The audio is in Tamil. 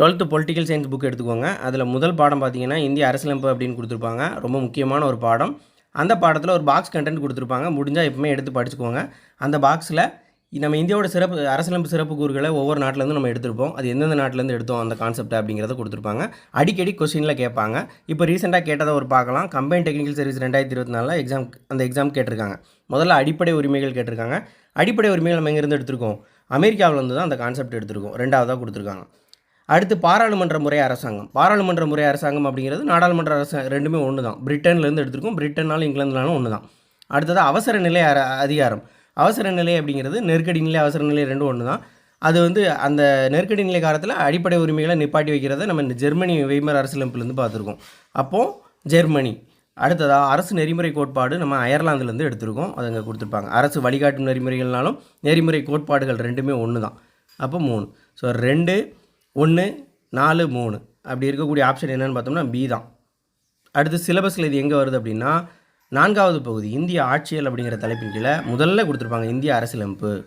டுவெல்த்து பொலிட்டிக்கல் சயின்ஸ் புக் எடுத்துக்கோங்க. அதில் முதல் பாடம் பார்த்தீங்கன்னா இந்திய அரசியலமைப்பு அப்படின்னு கொடுத்துருப்பாங்க. ரொம்ப முக்கியமான ஒரு பாடம். அந்த பாடத்தில் ஒரு பாக்ஸ் கண்டென்ட் கொடுத்துருப்பாங்க. முடிஞ்சால் எப்பவுமே எடுத்து படிச்சுக்கோங்க. அந்த பாக்ஸில் நம்ம இந்தியாவோட சிறப்பு அரசியலமைப்பு சிறப்பு கூறுகளை ஒவ்வொரு நாட்டிலேருந்து நம்ம எடுத்திருப்போம். அது எந்தெந்த நாட்டிலேருந்து எடுத்தோம் அந்த கான்செப்ட் அப்படிங்கிறத கொடுத்துருப்பாங்க. அடிக்கடி கொஸ்டினில் கேட்பாங்க. இப்போ ரீசெண்டாக கேட்டதை ஒரு பார்க்கலாம். கம்பைன் டெக்னிக்கல் சர்வீஸ் ரெண்டாயிரத்தி இருபத்தி நாலில் எக்ஸாம் அந்த எக்ஸாம் கேட்டிருக்காங்க. முதல்ல அடிப்படை உரிமைகள் கேட்டிருக்காங்க. அடிப்படை உரிமைகள் நம்ம எங்கேருந்து எடுத்திருக்கோம்? அமெரிக்காவிலேருந்து தான் அந்த கான்செப்ட் எடுத்திருக்கோம். ரெண்டாவதாக கொடுத்துருக்காங்க. அடுத்து பாராளுமன்ற முறை அரசாங்கம். பாராளுமன்ற முறை அரசாங்கம் அப்படிங்கிறது நாடாளுமன்ற அரசாங்கம் ரெண்டுமே ஒன்று தான் பிரிட்டன்லேருந்து எடுத்திருக்கோம் பிரிட்டன்னாலும் இங்கிலாந்துனாலும் ஒன்று தான் அடுத்தது அவசர நிலை அர அதிகாரம். அவசர நிலை அப்படிங்கிறது நெருக்கடி நிலை அவசர நிலை ரெண்டும் ஒன்று தான் அது வந்து அந்த நெருக்கடி நிலை காலத்தில் அடிப்படை உரிமைகளை நிப்பாட்டி வைக்கிறத நம்ம இந்த ஜெர்மனி வெய்மர் அரசியலமைப்புலேருந்து பார்த்துருக்கோம். அப்போது ஜெர்மனி. அடுத்ததாக அரசு நெறிமுறை கோட்பாடு நம்ம அயர்லாந்துலேருந்து எடுத்திருக்கோம். அது அங்கே கொடுத்துருப்பாங்க. அரசு வழிகாட்டும் நெறிமுறைகள்னாலும் நெறிமுறை கோட்பாடுகள் ரெண்டுமே ஒன்று தான் அப்போ மூணு. ஸோ ரெண்டு ஒன்று நாலு மூணு. அப்படி இருக்கக்கூடிய ஆப்ஷன் என்னென்னு பார்த்தோம்னா பி தான். அடுத்து சிலபஸில் இது எங்கே வருது அப்படின்னா நான்காவது பகுதி இந்திய ஆட்சியல் அப்படிங்கிற தலைப்பின் கீழே முதல்ல கொடுத்துருப்பாங்க இந்திய அரசியலமைப்பு.